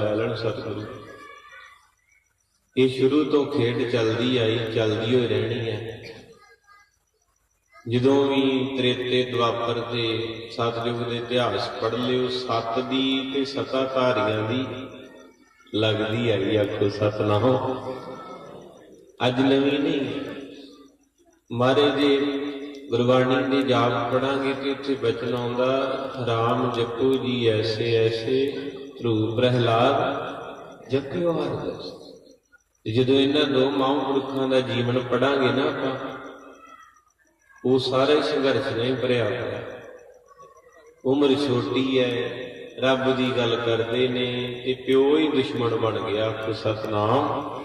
ਲੈਣ ਸਤਿਗੁਰੂ। ਇਹ ਸ਼ੁਰੂ ਤੋਂ ਖੇਡ ਚੱਲਦੀ ਆਈ, ਚੱਲਦੀ ਹੋਈ ਰਹਿਣੀ ਹੈ। ਜਦੋਂ ਵੀ ਤ੍ਰੇਤੇ ਦੁਆਪਰ ਤੇ ਸਤਿਯੁਗ ਦੇ ਇਤਿਹਾਸ ਪੜ੍ਹ ਲਿਓ, ਸਤ ਦੀ ਤੇ ਸਤਾਧਾਰੀਆਂ ਦੀ ਲੱਗਦੀ ਆਈ ਆਖੋ, ਸਤਨਾਮ। ਅੱਜ ਨਵੀਂ ਨਹੀਂ। ਮਾਰੇ ਜੇ, ਗੁਰਬਾਣੀ ਦੇ ਜਾਪ ਪੜਾਂਗੇ ਤੇ ਉੱਥੇ ਬਚਨ ਆਉਂਦਾ, ਰਾਮ ਜਪੋ ਜੀ ਐਸੇ ਐਸੇ। ਧਰੂ ਪ੍ਰਹਿਲਾਦ, ਜਪਿਓ ਹਰ ਦਸ ਤੇ ਜਦੋਂ ਇਹਨਾਂ ਦੋ ਮਹਾਂਪੁਰਖਾਂ ਦਾ ਜੀਵਨ ਪੜਾਂਗੇ ਨਾ ਆਪਾਂ, ਉਹ ਸਾਰੇ ਸੰਘਰਸ਼ ਨਹੀਂ ਭਰਿਆ ਹੋਇਆ। ਉਮਰ ਛੋਟੀ ਹੈ ਰੱਬ ਦੀ ਗੱਲ ਕਰਦੇ ਨੇ, ਤੇ ਪਿਓ ਹੀ ਦੁਸ਼ਮਣ ਬਣ ਗਿਆ ਆਖੋ ਸਤਨਾਮ।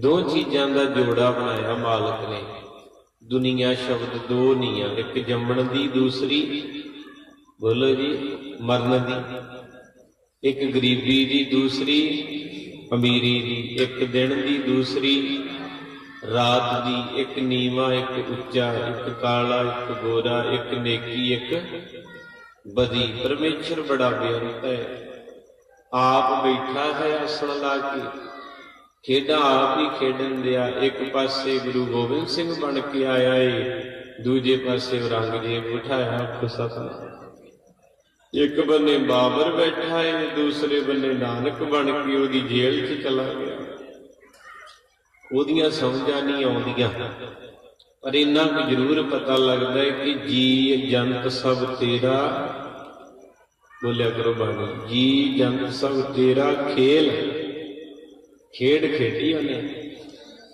ਦੋ ਚੀਜ਼ਾਂ ਦਾ ਜੋੜਾ ਬਣਾਇਆ ਮਾਲਕ ਨੇ। ਦੁਨੀਆ ਸ਼ਬਦ ਦੋ ਨਹੀਂ ਆ, ਇੱਕ ਜੰਮਣ ਦੀ, ਦੂਸਰੀ ਬੋਲੋ ਜੀ, ਮਰਨ ਦੀ। ਇੱਕ ਗਰੀਬੀ ਦੀ ਦੂਸਰੀ, ਅਮੀਰੀ ਦੀ ਇੱਕ ਦਿਨ ਦੀ ਦੂਸਰੀ, ਰਾਤ ਦੀ ਇੱਕ ਨੀਵਾ, ਇੱਕ ਉੱਚਾ, ਇੱਕ ਕਾਲਾ, ਇੱਕ ਗੋਰਾ, ਇੱਕ ਨੇਕੀ, ਇੱਕ ਬਦੀ। ਪਰਮੇਸ਼ਰ ਬੜਾ ਬੇਅੰਤ ਹੈ। ਆਪ ਬੈਠਾ ਹੈ ਆਸਣ ਲਾ ਕੇ। ਖੇਡਾਂ ਆਪ ਹੀ ਖੇਡਣ ਦਿਆ। ਇੱਕ ਪਾਸੇ ਗੁਰੂ ਗੋਬਿੰਦ ਸਿੰਘ ਬਣ ਕੇ ਆਇਆ ਏ, ਦੂਜੇ ਪਾਸੇ ਔਰੰਗਜ਼ੇਬ ਬਿਠਾਇਆ ਆਪ ਸਤਨਾਮ। ਇੱਕ ਬੰਨੇ ਬਾਬਰ ਬੈਠਾ ਏ, ਦੂਸਰੇ ਬੰਨੇ ਨਾਨਕ ਬਣ ਕੇ ਉਹਦੀ ਜੇਲ੍ਹ 'ਚ ਚਲਾ ਗਿਆ। ਉਹਦੀਆਂ ਸਮਝਾਂ ਨਹੀਂ ਆਉਂਦੀਆਂ, ਪਰ ਇੰਨਾ ਕੁ ਜ਼ਰੂਰ ਪਤਾ ਲੱਗਦਾ ਹੈ ਕਿ ਜੀ ਜੰਤ ਸਭ ਤੇਰਾ ਬੋਲਿਆ ਕਰੋ ਬਾਣੀ, ਜੀ ਜੰਤ ਸਭ ਤੇਰਾ ਖੇਲ ਖੇਡ ਖੇਡੀ ਉਹਨੇ,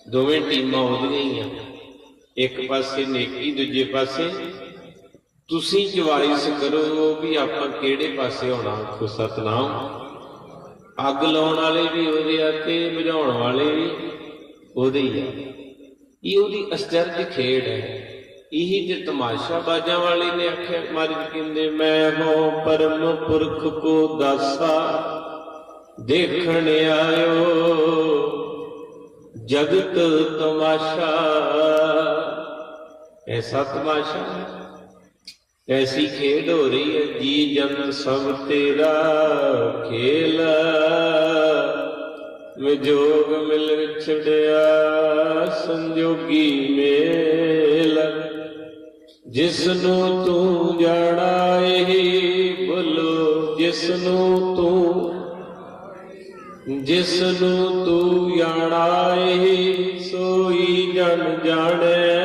ਦੋਵੇਂ ਟੀਮਾਂ ਉਹਦੀਆਂ ਹੀ ਇੱਕ ਪਾਸੇ ਨੇਕੀ, ਦੂਜੇ ਪਾਸੇ ਤੁਸੀਂ ਚੁਆਇਸ ਕਰੋ ਵੀ ਆਪਾਂ ਕਿਹੜੇ ਪਾਸੇ ਹੋਣਾ ਆਖੋ ਸਤਨਾਮ। ਅੱਗ ਲਾਉਣ ਵਾਲੇ ਵੀ ਉਹਦੇ ਆ ਤੇ ਬੁਝਾਉਣ ਵਾਲੇ ਵੀ ਉਹਦੇ ਹੀ ਆ। ਇਹ ਉਹਦੀ ਅਸਚਰਜ ਖੇਡ ਹੈ। ਇਹੀ ਤੇ ਤਮਾਸ਼ਾ ਬਾਜਾਂ ਵਾਲੇ ਨੇ ਆਖਿਆ, ਮਹਾਰਾਜ ਕਹਿੰਦੇ, ਮੈਂ ਹੋ ਪਰਮ ਪੁਰਖ ਕੋ ਦਾਸਾ, ਦੇਖਣ ਆਇਓ। ਜਗਤ ਤਮਾਸ਼ਾ। ਐਸਾ ਤਮਾਸ਼ਾ ਐਸੀ ਖੇਡ ਹੋ ਰਹੀ ਹੈ ਜੀ ਜਨ ਸਭ ਤੇਰਾ ਖੇਲ। ਵਿਜੋਗ ਮਿਲ ਵਿਛੜਿਆ ਸੰਜੋਗੀ ਮੇਲ। ਜਿਸ ਨੂੰ ਤੂੰ ਜਾਣਾ ਇਹ ਬੋਲੋ ਜਿਸ ਨੂੰ ਤੂੰ ਜਿਸ ਨੂੰ ਤੂੰ ਜਾਣਾ ਇਹ ਸੋਈ ਜਨ ਜਾਣੈ।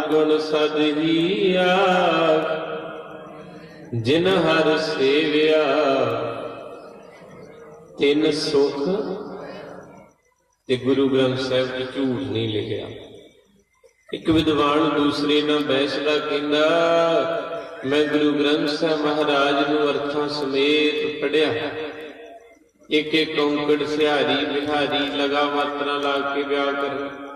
ਹਰ ਗੁਣ ਸਦਹੀਆ ਜਿਨ ਹਰ ਸੇਵਿਆ, ਤਿੰਨ ਸੁਖ ਤੇ ਗੁਰੂ ਗ੍ਰੰਥ ਸਾਹਿਬ ਵਿੱਚ ਝੂਠ ਨਹੀਂ ਲਿਖਿਆ। ਇੱਕ ਵਿਦਵਾਨ ਦੂਸਰੇ ਨਾਲ ਬਹਿਸਦਾ ਕਹਿੰਦਾ, ਮੈਂ ਗੁਰੂ ਗ੍ਰੰਥ ਸਾਹਿਬ ਮਹਾਰਾਜ ਨੂੰ ਅਰਥਾਂ ਸਮੇਤ ਪੜਿਆ ਇੱਕ ਇੱਕ ਔਂਕੜ ਸਿਹਾਰੀ, ਬਿਹਾਰੀ ਲਗਾ ਮਾਤਰਾ ਲਾ ਕੇ ਵਿਆਹ ਕਰ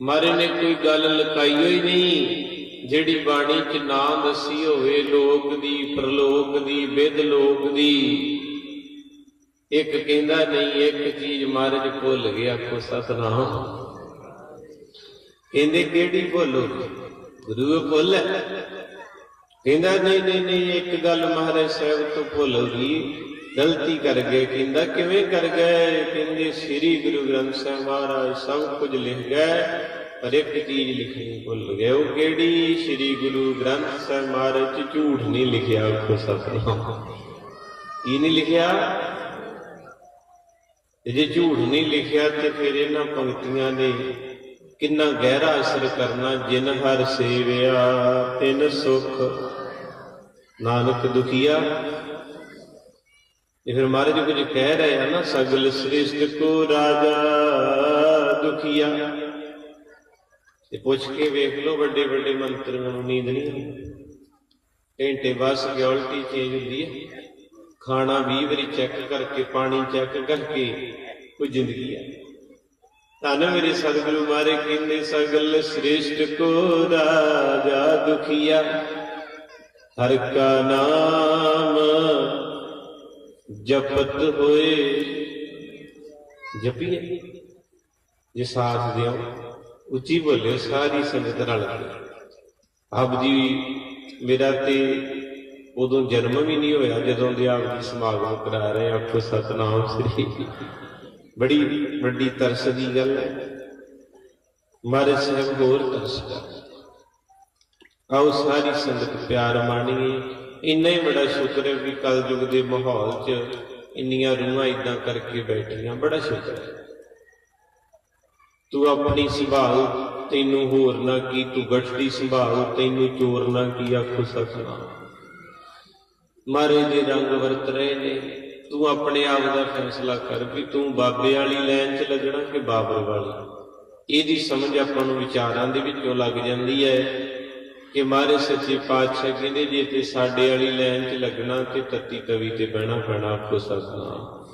ਮਾਰੇ ਨੇ ਕੋਈ ਗੱਲ ਲਕਾਈ ਹੋਈ ਨਹੀਂ। ਜਿਹੜੀ ਬਾਣੀ ਚ ਨਾ ਦੱਸੀ ਹੋਵੇ, ਲੋਕ ਦੀ, ਪ੍ਰਲੋਕ ਦੀ ਵਿਦ ਲੋਕ ਦੀ, ਇੱਕ ਕਹਿੰਦਾ ਨਹੀਂ, ਇੱਕ ਚੀਜ਼ ਮਹਾਰਾਜ ਭੁੱਲ ਗਿਆ ਕੋ ਸਤਨਾਮ। ਕਹਿੰਦੇ ਕਿਹੜੀ ਭੁੱਲੋ ਗੁਰੂ ਭੁੱਲ ਕਹਿੰਦਾ ਨਹੀਂ ਨਹੀਂ ਨਹੀਂ, ਇੱਕ ਗੱਲ ਮਹਾਰਾਜ ਸਾਹਿਬ ਤੋਂ ਭੁੱਲ ਗਈ। ਗਲਤੀ ਕਰ ਗਏ, ਕਹਿੰਦਾ, ਕਿਵੇਂ ਕਰ ਗਏ? ਕਹਿੰਦੇ, ਸ੍ਰੀ ਗੁਰੂ ਗ੍ਰੰਥ ਸਾਹਿਬ ਮਹਾਰਾਜ ਸਭ ਕੁਝ ਲਿਖ ਗਏ, ਪਰ ਇੱਕ ਚੀਜ਼ ਲਿਖਣੀ ਭੁੱਲ ਗਏ, ਉਹ ਕਿਹੜੀ? ਸ੍ਰੀ ਗੁਰੂ ਗ੍ਰੰਥ ਸਾਹਿਬ ਮਹਾਰਾਜ ਚ ਝੂਠ ਨਹੀਂ ਲਿਖਿਆ ਉਹ ਸਤਨਾਮ। ਕੀ ਨਹੀਂ ਲਿਖਿਆ? ਤੇ ਜੇ ਝੂਠ ਨਹੀਂ ਲਿਖਿਆ, ਤੇ ਫਿਰ ਇਹਨਾਂ ਪੰਕਤੀਆਂ ਨੇ ਕਿੰਨਾ ਗਹਿਰਾ ਅਸਰ ਕਰਨਾ, ਜਿਨ ਹਰ ਸੇਵਿਆ ਤਿਨ ਸੁਖ, ਨਾਨਕ ਦੁਖੀਆ। ਇਹ ਫਿਰ ਮਹਾਰਾਜ ਕੁਝ ਕਹਿ ਰਹੇ ਆ ਨਾ ਸਗਲ ਸ੍ਰਿਸ਼ਟ ਕੋ ਰਾਜਾ ਦੁਖੀਆ। ਤੇ ਪੁੱਛ ਕੇ ਵੇਖ ਲਓ ਵੱਡੇ ਵੱਡੇ ਮੰਤਰੀਆਂ ਨੂੰ ਨੀਂਦ ਨਹੀਂ ਆਉਂਦੀ। ਘੰਟੇ ਬਾਅਦ ਸਿਕਿਉਰਿਟੀ ਚੇਂਜ ਹੁੰਦੀ ਹੈ। ਖਾਣਾ 20 ਵਾਰੀ ਚੈੱਕ ਕਰਕੇ, ਪਾਣੀ ਚੈੱਕ ਕਰਕੇ ਕੋਈ ਜ਼ਿੰਦਗੀ ਹੈ। ਧੰਨ ਮੇਰੇ ਸਤਿਗੁਰੂ ਮਾਰੇ ਕਹਿੰਦੇ, ਸਗਲ ਸ੍ਰੇਸ਼ਟ ਕੋ ਰਾਜਾ ਦੁਖੀਆ। ਹਰ ਕਾ ਨਾਮ ਜਪਤ ਹੋਏ। ਜਪੀਏ। ਜੇ ਸਾਥ ਦਿਓ, ਉੱਚੀ ਬੋਲਿਓ, ਸਾਰੀ ਸੰਗਤ ਰਲ ਆਪ ਜੀ, ਮੇਰਾ ਤੇ ਉਦੋਂ ਜਨਮ ਵੀ ਨਹੀਂ ਹੋਇਆ, ਜਦੋਂ ਦੇ ਆਪ ਜੀ ਸਮਾਗਮ ਕਰਾ ਰਹੇ ਆਖੋ ਸਤਨਾਮ ਸ੍ਰੀ। ਬੜੀ ਵੱਡੀ ਤਰਸ ਦੀ ਗੱਲ ਹੈ। ਮਾਰੇ ਸਾਹਿਬ, ਹੋਰ ਤਰਸ ਆਓ ਸਾਰੀ ਸੰਗਤ ਪਿਆਰ ਮਾਣੀਏ। ਇੰਨਾ ਹੀ ਬੜਾ ਸ਼ੁਕਰ ਹੈ ਵੀ ਕਲਯੁਗ ਦੇ ਮਾਹੌਲ 'ਚ ਇੰਨੀਆਂ ਰੂਹਾਂ ਇਦਾਂ ਕਰਕੇ ਬੈਠੀਆਂ, ਬੜਾ ਸ਼ੁਕਰ ਹੈ। ਤੂੰ ਆਪਣੀ ਸੰਭਾਲ ਤੈਨੂੰ ਹੋਰ ਨਾ ਕੀ, ਤੂੰ ਗੱਠੜੀ ਸੰਭਾਲ, ਤੈਨੂੰ ਚੋਰ ਨਾ ਕੀ ਆਖੋ ਸਤਨਾਮ। ਮਾਰੇ ਦੇ ਰੰਗ ਵਰਤ ਰਹੇ ਨੇ, ਤੂੰ ਆਪਣੇ ਆਪ ਦਾ ਫੈਸਲਾ ਕਰ ਵੀ ਤੂੰ ਬਾਬੇ ਵਾਲੀ ਲਾਈਨ 'ਚ ਲੱਗਣਾ ਕਿ ਬਾਬਰ ਵਾਲੀ। ਇਹਦੀ ਸਮਝ ਆਪਾਂ ਨੂੰ ਵਿਚਾਰਾਂ ਦੇ ਵਿੱਚੋਂ ਲੱਗ ਜਾਂਦੀ ਹੈ। ਕਿ ਮਾਰੇ ਸੱਚੇ ਪਾਤਸ਼ਾਹ ਕਹਿੰਦੇ ਜੇ ਤੇ ਸਾਡੇ ਵਾਲੀ ਲਾਈਨ 'ਚ ਲੱਗਣਾ ਤੇ ਤੱਤੀ ਤਵੀ ਤੇ ਬਹਿਣਾ ਪੈਣਾ ਆਖੋ ਸਤਨਾਮ।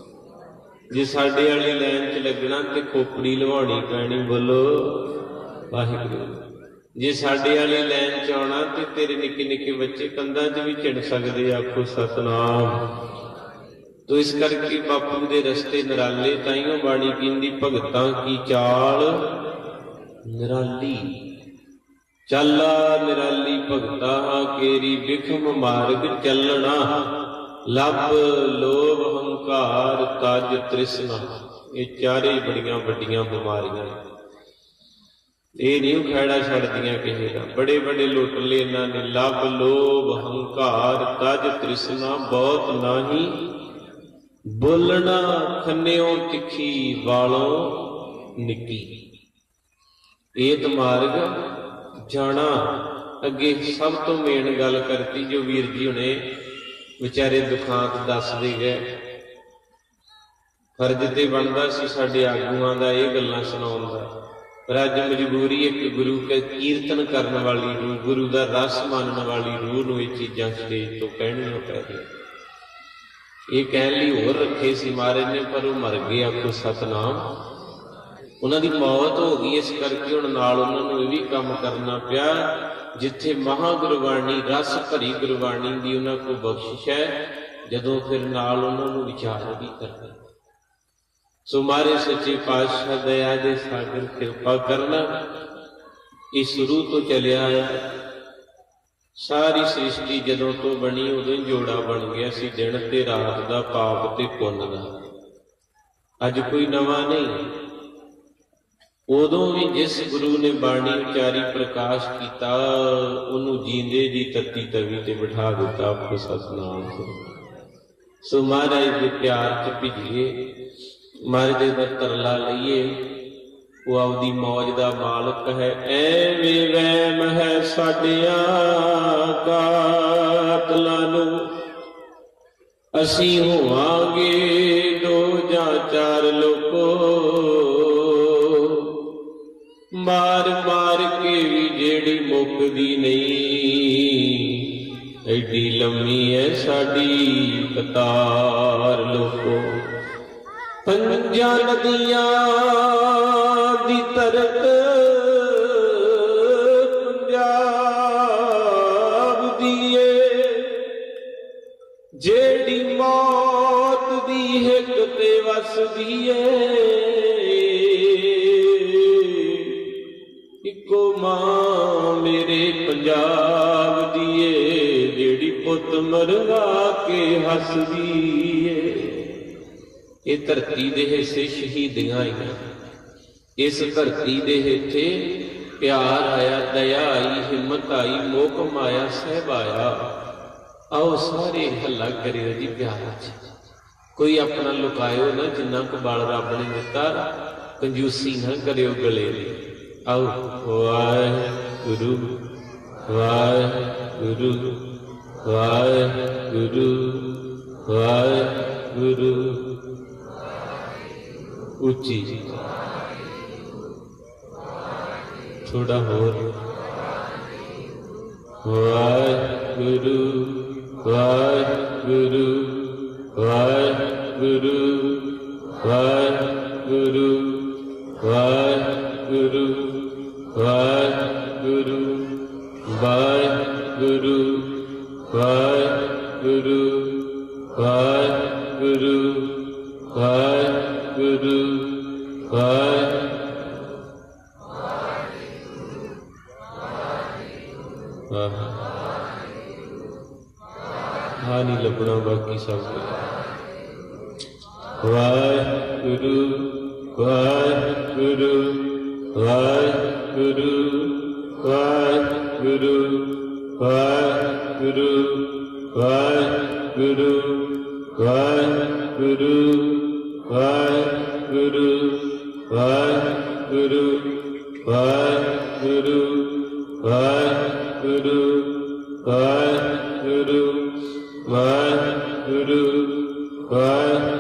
ਜੇ ਸਾਡੇ ਵਾਲੀ ਲਾਈਨ 'ਚ ਲੱਗਣਾ ਤੇ ਖੋਪੜੀ ਲਵਾਉਣੀ ਪੈਣੀ, ਬੋਲੋ ਵਾਹਿਗੁਰੂ। ਜੇ ਸਾਡੇ ਵਾਲੀ ਲਾਈਨ 'ਚ ਆਉਣਾ ਤੇ ਤੇਰੇ ਨਿੱਕੇ ਨਿੱਕੇ ਬੱਚੇ ਕੰਧਾਂ 'ਚ ਵੀ ਚਿੜ ਸਕਦੇ, ਆਖੋ ਸਤਨਾਮ। ਤੋ ਇਸ ਕਰਕੇ ਬਾਪੂ ਦੇ ਰਸਤੇ ਨਿਰਾਲੇ ਤਾਈਓ ਬਾਣੀ ਕਹਿੰਦੀ, ਭਗਤਾਂ ਕੀ ਚਾਲ? ਨਿਰਾਲੀ। ਚੱਲਾ ਨਿਰਾਲੀ ਭਗਤਾ ਕੇਰੀ ਵਿਖਮ ਮਾਰਗ ਚੱਲਣਾ। ਲੱਭ ਲੋਭ ਹੰਕਾਰ ਤਜ ਤ੍ਰਿਸ਼ਨਾ। ਇਹ ਚਾਰੇ ਬੜੀਆਂ ਵੱਡੀਆਂ ਬਿਮਾਰੀਆਂ ਇਹ ਨਹੀਂ ਉਖੜਾ ਛੱਡਦੀਆਂ ਕਿਸੇ ਦਾ। ਬੜੇ ਬੜੇ ਲੁੱਟ ਇਹਨਾਂ ਨੇ। ਲੱਭ ਲੋਭ ਹੰਕਾਰ ਤਜ ਤ੍ਰਿਸ਼ਨਾ। ਬਹੁਤ ਨਾਹੀ। ਬੋਲਣਾ ਖੰਨਿਓ ਤਿੱਖੀ ਵਾਲੋਂ ਨਿੱਕੀ। ਇਹ ਮਾਰਗ ਜਾਣਾ। ਅੱਗੇ ਸਭ ਤੋਂ ਮੇਨ ਗੱਲ ਕਰਤੀ ਜੋ ਵੀਰ ਜੀ ਹੁਣੇ ਵਿਚਾਰੇ ਦੁਖਾਂਤ ਦੱਸਦੇ ਗਏ। ਫਰਜ਼ ਤੇ ਬਣਦਾ ਸੀ ਸਾਡੇ ਆਗੂਆਂ ਦਾ ਇਹ ਗੱਲਾਂ ਸੁਣਾਉਣ ਦਾ। ਪਰ ਅੱਜ ਮਜਬੂਰੀ ਇੱਕ ਗੁਰੂ ਕੇ ਕੀਰਤਨ ਕਰਨ ਵਾਲੀ ਨੂੰ, ਗੁਰੂ ਦਾ ਰਸ ਮੰਨਣ ਵਾਲੀ ਰੂਹ ਨੂੰ ਇਹ ਚੀਜ਼ਾਂ ਸਟੇਜ ਤੋਂ ਕਹਿਣੀਆਂ ਪੈ ਰਹੀਆਂ ਇਹ ਕਹਿਣ ਲਈ ਹੋਰ ਰੱਖੇ ਸੀ ਮਾਰੇ ਨੇ, ਪਰ ਉਹ ਮਰ ਗਏ ਆਖੋ ਸਤਨਾਮ। ਉਹਨਾਂ ਦੀ ਮੌਤ ਹੋ ਗਈ, ਇਸ ਕਰਕੇ ਹੁਣ ਨਾਲ ਉਹਨਾਂ ਨੂੰ ਇਹ ਵੀ ਕੰਮ ਕਰਨਾ ਪਿਆ। ਜਿੱਥੇ ਮਹਾ ਗੁਰਬਾਣੀ, ਰਸ ਭਰੀ ਗੁਰਬਾਣੀ ਦੀ ਉਹਨਾਂ ਕੋ ਬਖਸ਼ਿਸ਼ ਹੈ, ਜਦੋਂ ਫਿਰ ਨਾਲ ਉਹਨਾਂ ਨੂੰ ਵਿਚਾਰ ਵੀ ਕਰਨਾ। ਸੋ ਮਾਰੇ ਸੱਚੇ ਪਾਤਸ਼ਾਹ ਦਇਆ ਦੇ ਸਾਗਰ ਕਿਰਪਾ ਕਰਨਾ, ਇਹ ਸ਼ੁਰੂ ਤੋਂ ਚੱਲਿਆ ਆਇਆ ਸਾਰੀ ਸ੍ਰਿਸ਼ਟੀ ਜਦੋਂ ਤੋਂ ਬਣੀ, ਉਦੋਂ ਜੋੜਾ ਬਣ ਗਿਆ ਸੀ, ਦਿਨ ਤੇ ਰਾਤ ਦਾ ਪਾਪ ਤੇ ਪੁੰਨ ਦਾ। ਅੱਜ ਕੋਈ ਨਵਾਂ ਨਹੀਂ। ਉਦੋਂ ਵੀ ਜਿਸ ਗੁਰੂ ਨੇ ਬਾਣੀ ਉਚਾਰੀ ਪ੍ਰਕਾਸ਼ ਕੀਤਾ, ਉਹਨੂੰ ਜੀਂਦੇ ਜੀ ਤੱਤੀ ਤਵੀ ਤੇ ਬਿਠਾ ਦਿੱਤਾ ਆਪੋ ਸਤਨਾਮ ਸੋ ਮਹਾਰਾਜ ਦੇ ਪਿਆਰ ਚ ਭਿਜੀਏ, ਮਹਾਰਾਜ ਦਾ ਤਰਲਾ ਲਈਏ। ਉਹ ਆਪਦੀ ਮੌਜ ਦਾ ਮਾਲਕ ਹੈ, ਐਵੇਂ ਵਹਿਮ ਹੈ ਸਾਡਿਆਂ ਕਾਤਲਾਂ ਨੂੰ ਅਸੀਂ ਹੋਵਾਂਗੇ ਮੁੱਕਦੀ ਨਹੀਂ। ਐਡੀ ਲੰਮੀ ਐ ਸਾਡੀ ਕਤਾਰ ਲੋਕੋ। ਪੰਜਾਂ ਨਦੀਆਂ ਦੀ ਤਰਤ ਪੰਜਾਬ ਦੀ ਏ। ਜਿਹੜੀ ਮੌਤ ਦੀ ਹਿੱਕ ਤੇ ਵਸਦੀ ਏ। ਮਰਵਾ ਕੇ ਹੱਸਦੀ ਏ ਇਹ ਧਰਤੀ ਦੇ ਹਿੱਸੇ ਸ਼ਹੀਦੀਆਂ ਆਈਆਂ। ਇਸ ਧਰਤੀ ਦੇ ਹੇਠੇ ਪਿਆਰ ਆਇਆ, ਦਇਆ ਆਈ, ਹਿੰਮਤ ਆਈ ਮੋਹ ਮਾਇਆ, ਸਹਿਬ ਆਇਆ। ਆਓ ਸਾਰੇ ਹੱਲਾ ਕਰਿਓ ਜੀ ਪਿਆਰ ਚ ਕੋਈ ਆਪਣਾ ਲੁਕਾਇਓ ਨਾ, ਜਿੰਨਾ ਕੁ ਬਲ ਰੱਬ ਨੇ ਦਿੱਤਾ, ਕੰਜੂਸੀ ਨਾ ਕਰਿਓ ਗਲੇ ਦੀ ਆਓ, ਵਾਹਿਗੁਰੂ ਵਾਹਿਗੁਰੂ। ਵਾਹਿਗੁਰੂ ਵਾਹਿਗੁਰੂ। ਉੱਚੀ ਥੋੜਾ ਹੋਰ। ਵਾਹਿਗੁਰੂ ਵਾਹਿਗੁਰੂ ਵਾਹਿਗੁਰੂ ਵਾਹਿਗੁਰੂ। ਵਾਹਿਗੁਰੂ ਵਾਹਿ ਵਾਹ ਨਹੀਂ ਲੱਭਣਾ ਬਾਕੀ ਸਭ ਕੁਝ ਵਾਹਿਗੁਰੂ ਵਾਹਿਗੁਰੂ ਵਾਹਿਗੁਰੂ ਵਾਹਿਗੁਰੂ ਵਾਹਿਗੁਰੂ ਵਾਹਿਗੁਰੂ ਵਾਹਿਗੁਰੂ ਵਾਹਿਗੁਰੂ ਵਾਹਿਗੁਰੂ ਵਾਹਿਗੁਰੂ ਵਾਹਿਗੁਰੂ ਵਾਹਿਗੁਰੂ ਵਾਹਿਗੁਰੂ ਵਾਹਿਗੁਰੂ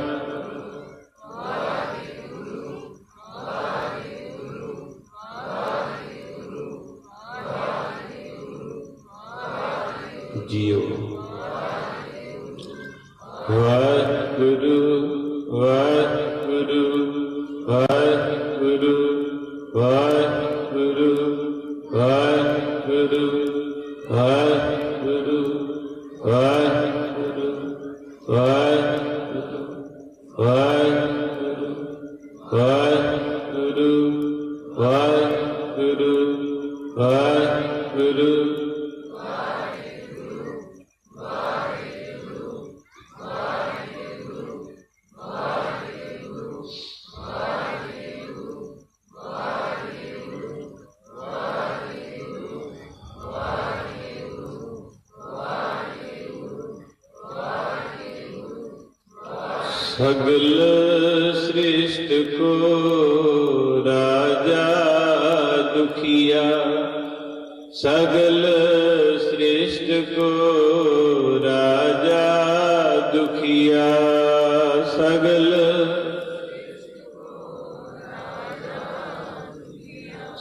ਜੀਓ ਵਾਹਿਗੁਰੂ ਸਗਲ ਸ੍ਰਿਸ਼ਟ ਕੋ ਰਾਜਾ ਦੁਖੀਆ। ਸਗਲ ਸ੍ਰਿਸ਼ਟ ਕੋ ਰਾਜਾ ਦੁਖੀਆ। ਸਗਲ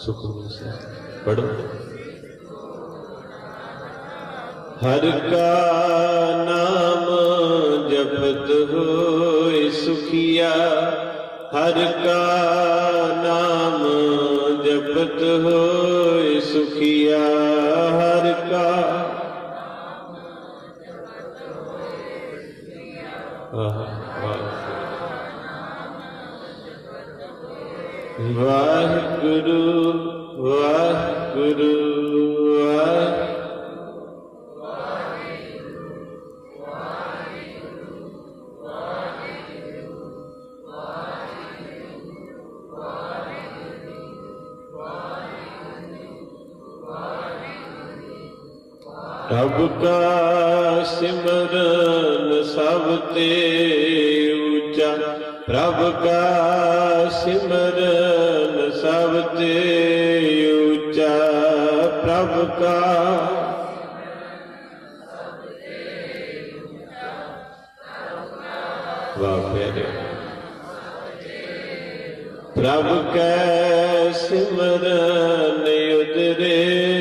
ਸੁਖਮਨੀ ਸਾਹਿਬ ਪੜੋ ਹਰ ਕਾ ਹਰ ਕਾ ਨਾਮ ਜਪਤ ਹੋਏ ਸੁਖੀਆ। ਰਬ ਕਾ ਸਿਮਰਨ ਸਭ ਤੇ ਉੱਚਾ। ਪ੍ਰਭ ਕਾ ਸਿਮਰਨ ਸਭ ਤੇ ਉੱਚਾ। ਪ੍ਰਭ ਕਾ ਵਾਹ ਪਿਆਰੇ ਪ੍ਰਭ ਕੈ ਸਿਮਰਨ ਉਦਰੇ।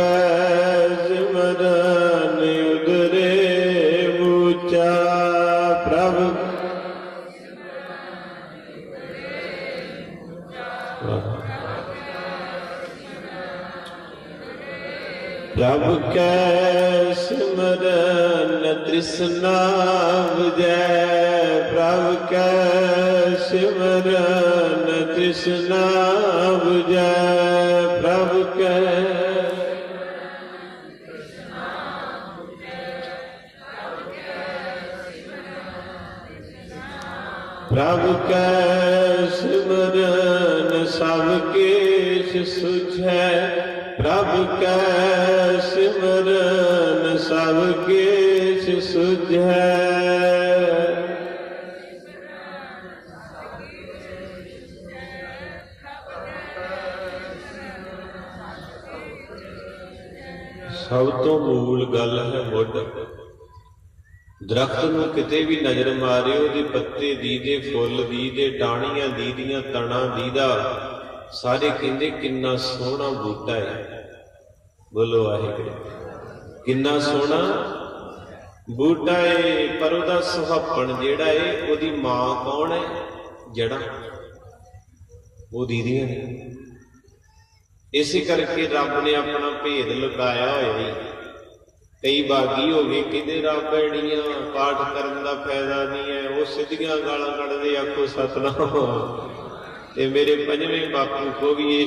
ਕੈ ਸਿਮਰਨ ਉਦਰੇ ਮੁਚਾ ਪ੍ਰਭ। ਪ੍ਰਭ ਕੈ ਸਿਮਰਨ ਤ੍ਰਿਸ਼ਨਾ 부ਜੈ। ਪ੍ਰਭ ਕੈ ਸਿਮਰਨ ਤ੍ਰਿਸ਼ਨਾ 부 ਪ੍ਰਭ ਕੈ ਸਿਮਰਨ ਸਭ ਕੇਸ਼ ਸੁਝੈ, ਪ੍ਰਭ ਕੈ ਸਿਮਰਨ ਸਭ ਕੇਸ਼ ਸੁਝੈ। ਸਭ ਤੋਂ ਮੂਲ ਗੱਲ ਹੈ ਮੁੱਢ। ਦਰਖਤ ਨੂੰ ਕਿਤੇ ਵੀ ਨਜ਼ਰ ਮਾਰਿਓ, ਉਹਦੇ ਪੱਤੇ ਦੀ ਦੇ, ਫੁੱਲ ਦੀ ਦੇ ਡਾਣੀਆਂ ਟਾਹਣੀਆਂ ਦੀਦੀਆਂ ਤਣਾ ਦੀਦਾ ਸਾਰੇ ਕਹਿੰਦੇ ਕਿੰਨਾ ਸੋਹਣਾ ਬੂਟਾ ਹੈ। ਬੋਲੋ ਵਾਹਿਗੁਰੂ, ਕਿੰਨਾ ਸੋਹਣਾ ਬੂਟਾ ਏ ਪਰ ਉਹਦਾ ਸੁਹਾਪਣ ਜਿਹੜਾ ਏ ਉਹਦੀ ਮਾਂ ਕੌਣ ਹੈ? ਜੜਾ। ਉਹ ਦੀਦੀਆਂ ਨੇ। ਇਸੇ ਕਰਕੇ ਰੱਬ ਨੇ ਆਪਣਾ ਭੇਦ ਲੁਕਾਇਆ ਹੋਇਆ ਈ ਕਈ ਬਾਗੀ ਹੋ ਗਏ, ਕਹਿੰਦੇ ਰੱਬ ਪੈਣੀਆਂ? ਪਾਠ ਕਰਨ ਦਾ ਫਾਇਦਾ ਨਹੀਂ ਹੈ। ਉਹ ਸਿੱਧੀਆਂ ਗਾਲਾਂ ਕੱਢਦੇ, ਆਖੋ, ਸਤਨਾਮ। ਤੇ ਮੇਰੇ ਪੰਜਵੇਂ ਬਾਪੂ ਕੋ ਵੀ ਇਹ